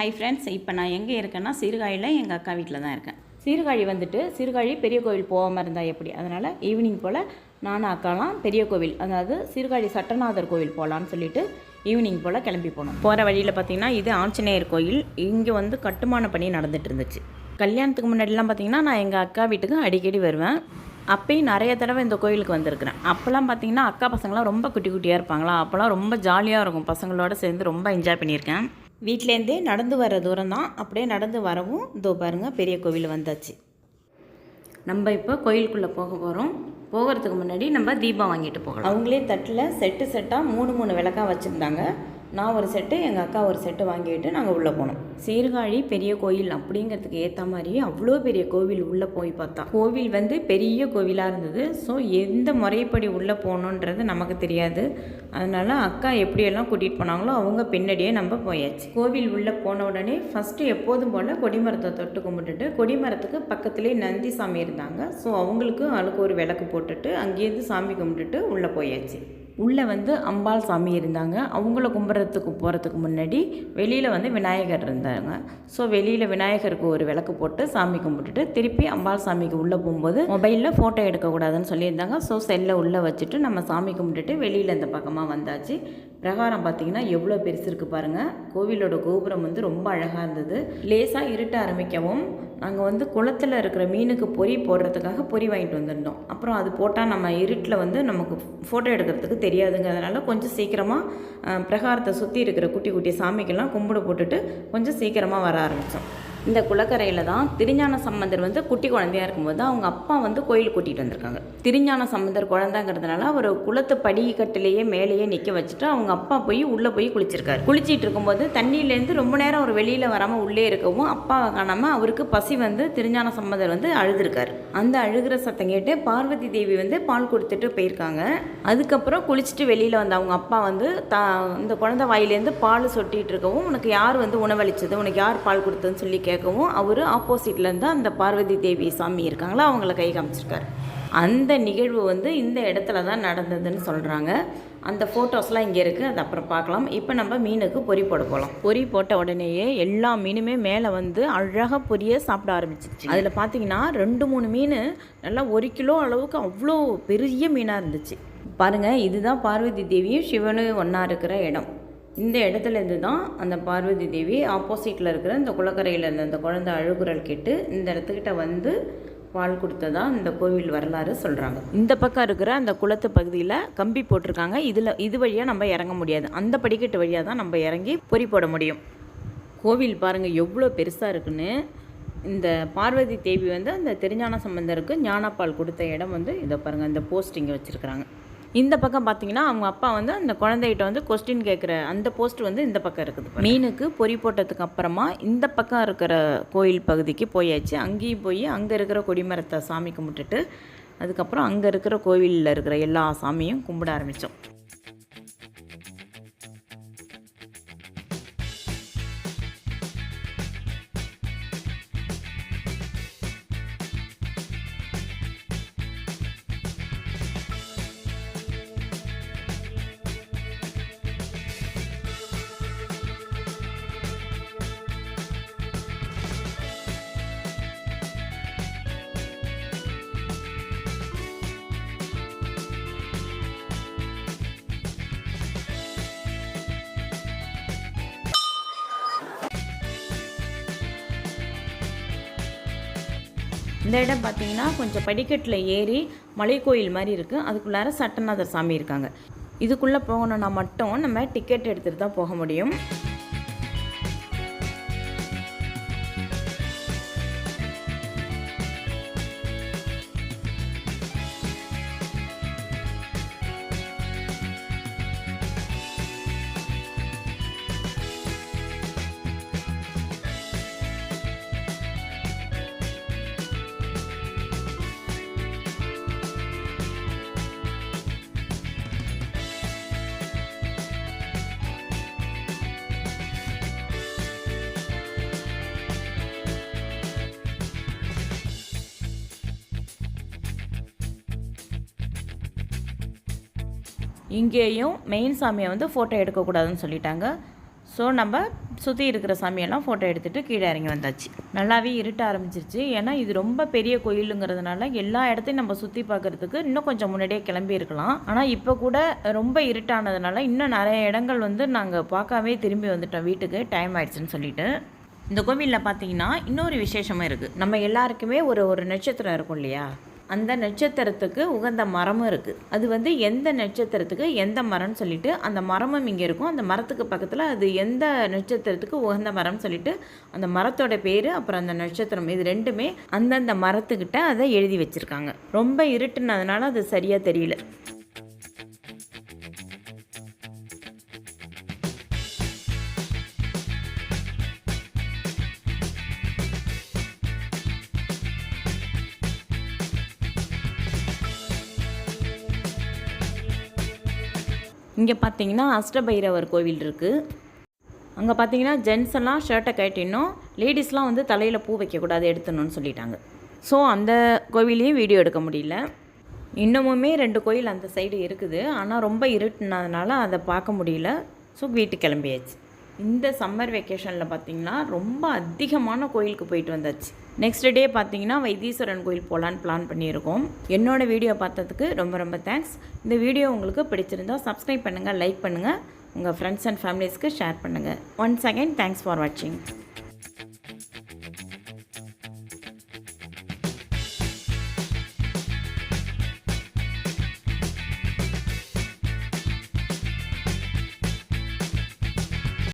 Hi friends இப்போ நான் எங்கே இருக்கேன்னா சீர்காழியில் எங்கள் அக்கா வீட்டில் தான் இருக்கேன். சீர்காழி வந்துட்டு சீர்காழி பெரிய கோவில் போகாமல் இருந்தால் எப்படி? அதனால் ஈவினிங் போல் நானும் அக்காலாம் பெரிய கோவில் அதாவது சீர்காழி சட்டநாதர் கோவில் போகலான்னு சொல்லிட்டு ஈவினிங் போல் கிளம்பி போனோம். போகிற வழியில் பார்த்தீங்கன்னா இது ஆஞ்சநேயர் கோயில். இங்கே வந்து கட்டுமான பணி நடந்துட்டு இருந்துச்சு. கல்யாணத்துக்கு முன்னாடிலாம் பார்த்தீங்கன்னா நான் எங்கள் அக்கா வீட்டுக்கு அடிக்கடி வருவேன். அப்பயும் நிறைய தடவை இந்த கோயிலுக்கு வந்திருக்கிறேன். அப்போல்லாம் பார்த்தீங்கன்னா அக்கா பசங்களாம் ரொம்ப குட்டி குட்டியாக இருப்பாங்களா? அப்போல்லாம் ரொம்ப ஜாலியாக இருக்கும். பசங்களோட சேர்ந்து ரொம்ப என்ஜாய் பண்ணியிருக்கேன். வீட்டிலேருந்தே நடந்து வர தூரம் தான் அப்படியே நடந்து வரவும் இதோ பாருங்கள் பெரிய கோவில் வந்தாச்சு. நம்ம இப்போ கோயிலுக்குள்ளே போக போகிறோம் போகிறதுக்கு முன்னாடி நம்ம தீபம் வாங்கிட்டு போகலாம். அவங்களே தட்டில் செட்டு செட்டாக மூணு மூணு விளக்கா வச்சுருந்தாங்க. நான் ஒரு செட்டு எங்கள் அக்கா ஒரு செட்டு வாங்கிட்டு நாங்கள் உள்ளே போனோம். சீர்காழி பெரிய கோயில் அப்படிங்கிறதுக்கு ஏற்ற மாதிரி அவ்வளோ பெரிய கோவில் உள்ளே போய் பார்த்தா. கோவில் வந்து பெரிய கோவிலாக இருந்தது. ஸோ எந்த முறைப்படி உள்ளே போகணுன்றது நமக்கு தெரியாது. அதனால் அக்கா எப்படியெல்லாம் கூட்டிகிட்டு போனாங்களோ அவங்க பின்னாடியே நம்ம போயாச்சு. கோவில் உள்ளே போன உடனே ஃபஸ்ட்டு எப்போதும் போல் கொடிமரத்தை தொட்டு கும்பிட்டுட்டு கொடிமரத்துக்கு பக்கத்துலேயே நந்தி சாமி இருந்தாங்க. ஸோ அவங்களுக்கு அதுக்கு ஒரு விளக்கு போட்டுட்டு அங்கேயிருந்து சாமி கும்பிட்டுட்டு உள்ளே போயாச்சு. உள்ளே வந்து அம்பாள் சாமி இருந்தாங்க. அவங்கள கும்பிட்றதுக்கு போகிறதுக்கு முன்னாடி வெளியில் வந்து விநாயகர் இருந்தாங்க. ஸோ வெளியில் விநாயகருக்கு ஒரு விளக்கு போட்டு சாமி கும்பிட்டுட்டு திருப்பி அம்பாள் சாமிக்கு உள்ளே போகும்போது மொபைலில் ஃபோட்டோ எடுக்கக்கூடாதுன்னு சொல்லியிருந்தாங்க. ஸோ செல்லை உள்ளே வச்சுட்டு நம்ம சாமி கும்பிட்டுட்டு வெளியில் இந்த பக்கமாக வந்தாச்சு. பிரகாரம் பார்த்தீங்கன்னா எவ்வளோ பெருசு இருக்குது பாருங்கள் கோவிலோட கோபுரம் வந்து ரொம்ப அழகாக இருந்தது. லேசாக இருட்ட ஆரம்பிக்கவும் நாங்கள் வந்து குளத்தில் இருக்கிற மீனுக்கு பொறி போடுறதுக்காக பொறி வாங்கிட்டு வந்திருந்தோம். அப்புறம் அது போட்டால் நம்ம இருட்டில் வந்து நமக்கு ஃபோட்டோ எடுக்கிறதுக்கு தெரியும் தெரியாதுங்கிறதுனால கொஞ்சம் சீக்கிரமாக பிரகாரத்தை சுற்றி இருக்கிற குட்டி குட்டி சாமிக்கெல்லாம் கும்பிடு போட்டுட்டு கொஞ்சம் சீக்கிரமாக வர ஆரம்பித்தோம் இந்த குளக்கரையில் தான் திருஞான சம்பந்தர் வந்து குட்டி குழந்தையா இருக்கும்போது அவங்க அப்பா வந்து கோயில் கூட்டிகிட்டு வந்திருக்காங்க. திருஞான சம்பந்தர் குழந்தைங்கிறதுனால அவர் குளத்து படிக்கட்டிலேயே மேலேயே நிற்க வச்சுட்டு அவங்க அப்பா போய் உள்ளே போய் குளிச்சிருக்காரு. குளிச்சிட்டு இருக்கும்போது தண்ணியிலேருந்து ரொம்ப நேரம் அவர் வெளியில் வராமல் உள்ளே இருக்கவும் அப்பாவை காணாமல் அவருக்கு பசி வந்து திருஞான சம்பந்தர் வந்து அழுதுருக்காரு. அந்த அழுகிற சத்தம் கேட்டு பார்வதி தேவி வந்து பால் கொடுத்துட்டு போயிருக்காங்க. அதுக்கப்புறம் குளிச்சுட்டு வெளியில் வந்த அவங்க அப்பா வந்து தா இந்த குழந்தை வாயிலேருந்து பால் சொட்டிகிட்டு இருக்கவும் உனக்கு யார் வந்து உணவளிச்சது? உனக்கு யார் பால் கொடுத்ததுன்னு சொல்லி கேட்கவும் அவர் ஆப்போசிட்லேருந்து அந்த பார்வதி தேவி சாமி இருக்காங்களா அவங்கள கை காமிச்சிருக்காரு. அந்த நிகழ்வு வந்து இந்த இடத்துல தான் நடந்ததுன்னு சொல்கிறாங்க அந்த ஃபோட்டோஸ்லாம் இங்கே இருக்குது அது அப்புறம் பார்க்கலாம். இப்போ நம்ம மீனுக்கு பொறி போட போகலாம் பொறி போட்ட உடனேயே எல்லா மீனுமே மேலே வந்து அழகாக பொரிய சாப்பிட ஆரம்பிச்சிச்சு அதில் பார்த்தீங்கன்னா ரெண்டு மூணு மீன் நல்லா ஒரு கிலோ அளவுக்கு அவ்வளோ பெரிய மீனாக இருந்துச்சு. பாருங்கள் இதுதான் பார்வதி தேவியும் சிவனும் ஒன்றா இருக்கிற இடம். இந்த இடத்துலேருந்து தான் அந்த பார்வதி தேவி ஆப்போசிட்டில் இருக்கிற இந்த குளக்கரையில் இருந்த அந்த குழந்தை அழுகுரல் கேட்டு இந்த இடத்துக்கிட்ட வந்து பால் கொடுத்ததா இந்த கோவில் வரலாறு சொல்கிறாங்க இந்த பக்கம் இருக்கிற அந்த குளத்து பகுதியில் கம்பி போட்டிருக்காங்க. இதில் இது வழியாக நம்ம இறங்க முடியாது. அந்த படிக்கட்டு வழியாக தான் நம்ம இறங்கி பொறி போட முடியும். கோவில் பாருங்கள் எவ்வளோ பெருசாக இருக்குன்னு. இந்த பார்வதி தேவி வந்து அந்த திருஞான சம்பந்தருக்கு ஞானப்பால் கொடுத்த இடம் வந்து இதை பாருங்கள் இந்த போஸ்ட் இங்கே வச்சுருக்குறாங்க. இந்த பக்கம் பார்த்தீங்கன்னா அவங்க அப்பா வந்து அந்த குழந்தைகிட்ட வந்து கொஸ்டின் கேட்குற அந்த போஸ்ட் வந்து இந்த பக்கம் இருக்குது மீனுக்கு பொறி போட்டதுக்கு அப்புறமா இந்த பக்கம் இருக்கிற கோயில் பகுதிக்கு போயாச்சு. அங்கேயும் போய் அங்கே இருக்கிற கொடிமரத்தை சாமி கும்பிட்டுட்டு அதுக்கப்புறம் அங்கே இருக்கிற கோவிலில் இருக்கிற எல்லா சாமியும் கும்பிட ஆரம்பித்தோம் இந்த இடம் பார்த்தீங்கன்னா கொஞ்சம் படிக்கட்டில் ஏறி மலைக்கோயில் மாதிரி இருக்குது அதுக்குள்ளார சட்டநாதர் சாமி இருக்காங்க. இதுக்குள்ளே போகணுன்னா மட்டும் நம்ம டிக்கெட் எடுத்துகிட்டு தான் போக முடியும். இங்கேயும் மெயின் சாமியை வந்து ஃபோட்டோ எடுக்கக்கூடாதுன்னு சொல்லிட்டாங்க. ஸோ நம்ம சுற்றி இருக்கிற சாமியெல்லாம் ஃபோட்டோ எடுத்துகிட்டு கீழே இறங்கி வந்தாச்சு. நல்லாவே இருட்ட ஆரம்பிச்சிருச்சு. ஏன்னா இது ரொம்ப பெரிய கோயிலுங்கிறதுனால எல்லா இடத்தையும் நம்ம சுற்றி பார்க்குறதுக்கு இன்னும் கொஞ்சம் முன்னாடியே கிளம்பி இருக்கலாம். ஆனால் இப்போ கூட ரொம்ப இருட்டானதுனால இன்னும் நிறைய இடங்கள் வந்து நாங்கள் பார்க்காமே திரும்பி வந்துட்டோம் வீட்டுக்கு. டைம் ஆயிடுச்சுன்னு சொல்லிட்டு. இந்த கோவிலில் பார்த்தீங்கன்னா இன்னொரு விசேஷமும் இருக்குது நம்ம எல்லாருக்குமே ஒரு ஒரு நட்சத்திரம் இருக்கும் இல்லையா? அந்த நட்சத்திரத்துக்கு உகந்த மரமும் இருக்குது அது வந்து எந்த நட்சத்திரத்துக்கு எந்த மரம்னு சொல்லிட்டு அந்த மரமும் இங்கே இருக்கும். அந்த மரத்துக்கு பக்கத்தில் அது எந்த நட்சத்திரத்துக்கு உகந்த மரம்னு சொல்லிட்டு அந்த மரத்தோட பேர் அப்புறம் அந்த நட்சத்திரம். இது ரெண்டுமே அந்தந்த மரத்துக்கிட்ட அதை எழுதி வச்சுருக்காங்க. ரொம்ப இருட்டுனதுனால அது சரியாக தெரியல. இங்கே பார்த்தீங்கன்னா அஷ்டபைரவர் கோவில் இருக்குது அங்கே பார்த்தீங்கன்னா ஜென்ஸ் எல்லாம் ஷர்ட்டை கட்டிடணும் லேடிஸ்லாம் வந்து தலையில் பூ வைக்கக்கூடாது எடுத்துணுன்னு சொல்லிட்டாங்க. ஸோ அந்த கோவிலையும் வீடியோ எடுக்க முடியல. இன்னமுமே ரெண்டு கோயில் அந்த சைடு இருக்குது. ஆனால் ரொம்ப இருட்டுனதுனால அதை பார்க்க முடியல. ஸோ வீட்டுக்கு கிளம்பியாச்சு. இந்த சம்மர் வெக்கேஷனில் பார்த்தீங்கன்னா ரொம்ப அதிகமான கோயிலுக்கு போயிட்டு வந்தாச்சு. நெக்ஸ்ட் டே பார்த்தீங்கன்னா வைத்தீஸ்வரன் கோயில் போகலான்னு பிளான் பண்ணியிருக்கோம். என்னோடய வீடியோ பார்த்ததுக்கு ரொம்ப ரொம்ப தேங்க்ஸ் இந்த வீடியோ உங்களுக்கு பிடிச்சிருந்தா சப்ஸ்கிரைப் பண்ணுங்கள் லைக் பண்ணுங்கள் உங்கள் ஃப்ரெண்ட்ஸ் அண்ட் ஃபேமிலிஸ்க்கு ஷேர் பண்ணுங்கள் ஒன்ஸ் அகைன் தேங்க்ஸ் ஃபார் வாட்சிங்